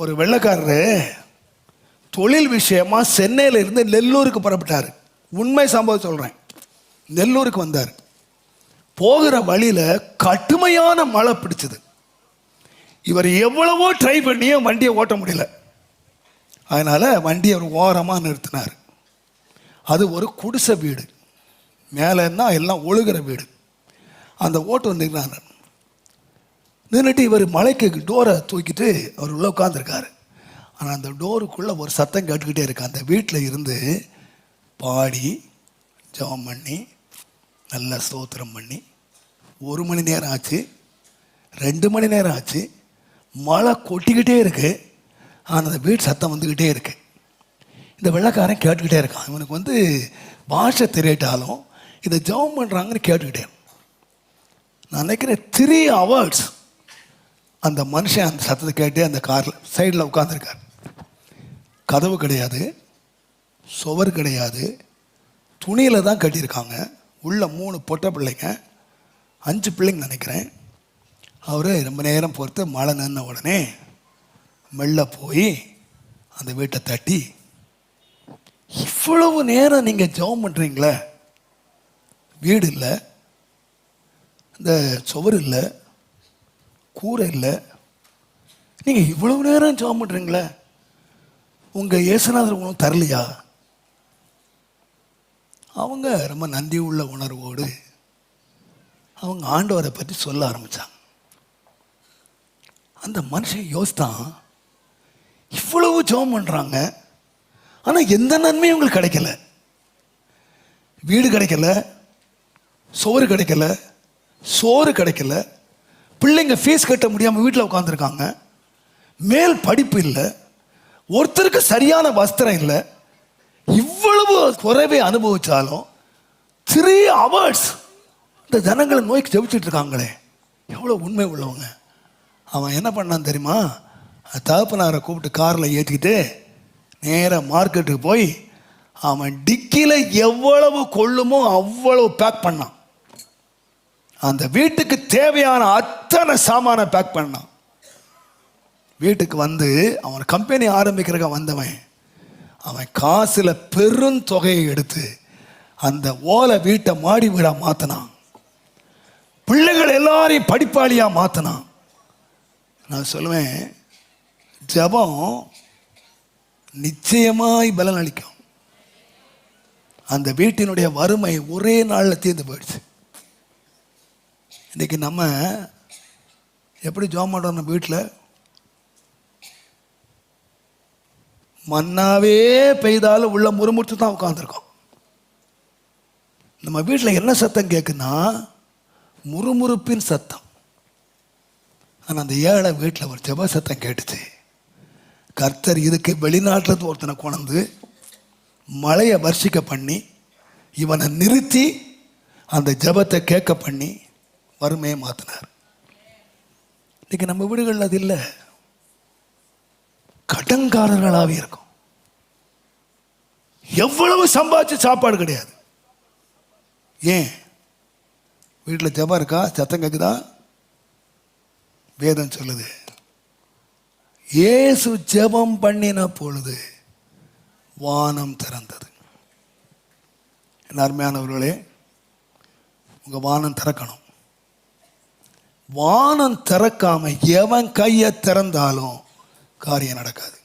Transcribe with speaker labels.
Speaker 1: ஒரு வெள்ளக்காரரு தொழில் விஷயமா சென்னையில் இருந்து நெல்லூருக்கு புறப்பட்டார். உண்மை சம்பவம் சொல்கிறேன் நெல்லூருக்கு வந்தார். போகிற வழியில் கடுமையான மழை பிடிச்சது. இவர் எவ்வளவோ ட்ரை பண்ணியும் வண்டியை ஓட்ட முடியல. அதனால் வண்டியை அவர் ஓரமாக நிறுத்தினார். அது ஒரு குடிசை வீடு. மேலேன்னா எல்லாம் ஒழுகிற வீடு. அந்த ஓட்டு நின்றார் நின்றுட்டு இவர் மலைக்கு டோரை தூக்கிட்டு அவர் உள்ளே உட்காந்துருக்காரு ஆனால் அந்த டோருக்குள்ளே ஒரு சத்தம் கேட்டுக்கிட்டே இருக்கு. அந்த வீட்டில் இருந்து பாடி ஜெபம் பண்ணி நல்ல ஸ்தோத்திரம் பண்ணி ஒரு மணி நேரம் ஆச்சு. ரெண்டு மணி நேரம் ஆச்சு. மழை கொட்டிக்கிட்டே இருக்கு. ஆனால் அந்த வீட்டு சத்தம் வந்துக்கிட்டே இருக்கு. இந்த வெள்ளைக்காரன் கேட்டுக்கிட்டே இருக்கான். இவனுக்கு வந்து பாஷை தெரியிட்டாலும் இதை ஜெபம் பண்ணுறாங்கன்னு கேட்டுக்கிட்டே நான் நினைக்கிறேன் த்ரீ ஹவர்ஸ் அந்த மனுஷன் அந்த சத்தத்தை கேட்டு அந்த காரில் சைடில் உட்காந்துருக்கார் கதவு கிடையாது சுவர் கிடையாது துணியில் தான் கட்டியிருக்காங்க. உள்ள மூணு பொட்டை பிள்ளைங்க அஞ்சு பிள்ளைங்க நினைக்கிறேன். அவர் ரொம்ப நேரம் பொறுத்து மழை நின்ன உடனே மெல்ல போய் அந்த வீட்டை தட்டி இவ்வளவு நேரம் நீங்கள் ஜெபம் பண்ணுறீங்களே வீடு இல்லை இந்த சுவர் இல்லை கூரை இல்லை. நீங்கள் இவ்வளவு நேரம் ஜெபம் பண்ணுறீங்களே உங்கள் இயேசுநாதர் உணவு தரலையா? அவங்க ரொம்ப நந்தி உள்ள உணர்வோடு அவங்க ஆண்டவரை பற்றி சொல்ல ஆரம்பித்தாங்க அந்த மனுஷன் யோசித்தான் இவ்வளவு ஜோம் பண்ணுறாங்க ஆனால் எந்த நன்மையும் உங்களுக்கு கிடைக்கல. வீடு கிடைக்கல சோறு கிடைக்கல சோறு கிடைக்கல பிள்ளைங்க ஃபீஸ் கட்ட முடியாமல் வீட்டில் உட்காந்துருக்காங்க மேல் படிப்பு இல்லை. ஒருத்தருக்கு சரியான வஸ்திரம் இல்லை. இவ்வளவு குறைவை அனுபவித்தாலும் த்ரீ ஹவர்ஸ் இந்த ஜனங்களை நோய்க்கு ஜெபிச்சுட்டு இருக்காங்களே. எவ்வளோ உண்மை உள்ளவங்க. அவன் என்ன பண்ணான் தெரியுமா? தகப்பனாரை கூப்பிட்டு காரில் ஏற்றிக்கிட்டு நேராக மார்க்கெட்டுக்கு போய் அவன் டிக்கியில் எவ்வளவு கொள்ளுமோ அவ்வளவு பேக் பண்ணான். அந்த வீட்டுக்கு தேவையான அத்தனை சாமானை பேக் பண்ணான். வீட்டுக்கு வந்து அவன் கம்பெனி ஆரம்பிக்கிறக்க வந்தவன். அவன் காசில் பெரும் தொகையை எடுத்து அந்த ஓலை வீட்டை மாடி வீடாக மாற்றினான் பிள்ளைகள் எல்லாரையும் படிப்பாளியாக மாற்றினான் நான் சொல்லுவேன் ஜெபம் நிச்சயமாய் பலன் அளிக்கும் அந்த வீட்டினுடைய வறுமை ஒரே நாளில் தீர்ந்து போயிடுச்சு. இன்றைக்கி நம்ம எப்படி ஜோம் பண்ணுறோம் நம்ம வீட்டில் மண்ணாவே பெய்தாலும் உள்ள முறுமுறுத்து தான் உட்காந்துருக்கோம் நம்ம வீட்டில் என்ன சத்தம் கேட்குன்னா முறுமுறுப்பின் சத்தம். ஆனால் அந்த ஏழை வீட்டில் ஒரு ஜெப சத்தம் கேட்டுச்சு. கர்த்தர் இதுக்கு வெளிநாட்டில் ஒருத்தனை கொண்டு மழையை வர்ஷிக்க பண்ணி இவனை நிறுத்தி அந்த ஜெபத்தை கேட்க பண்ணி வறுமையை மாற்றினார் இன்னைக்கு நம்ம வீடுகளில் அது இல்லை. கடன்காரர்களாகவே இருக்கும். எவ்வளவு சம்பாதிச்சு சாப்பாடு கிடையாது. ஏன்? வீட்டில் ஜெபம் இருக்கா? சத்தம் கேட்குதா வேதம் சொல்லுது. இயேசு ஜெபம் பண்ணின பொழுது வானம் திறந்தது. என் அருமையானவர்களே உங்க வானம் திறக்கணும். வானம் திறக்காம எவன் கையை திறந்தாலும் காரியம் நடக்காது.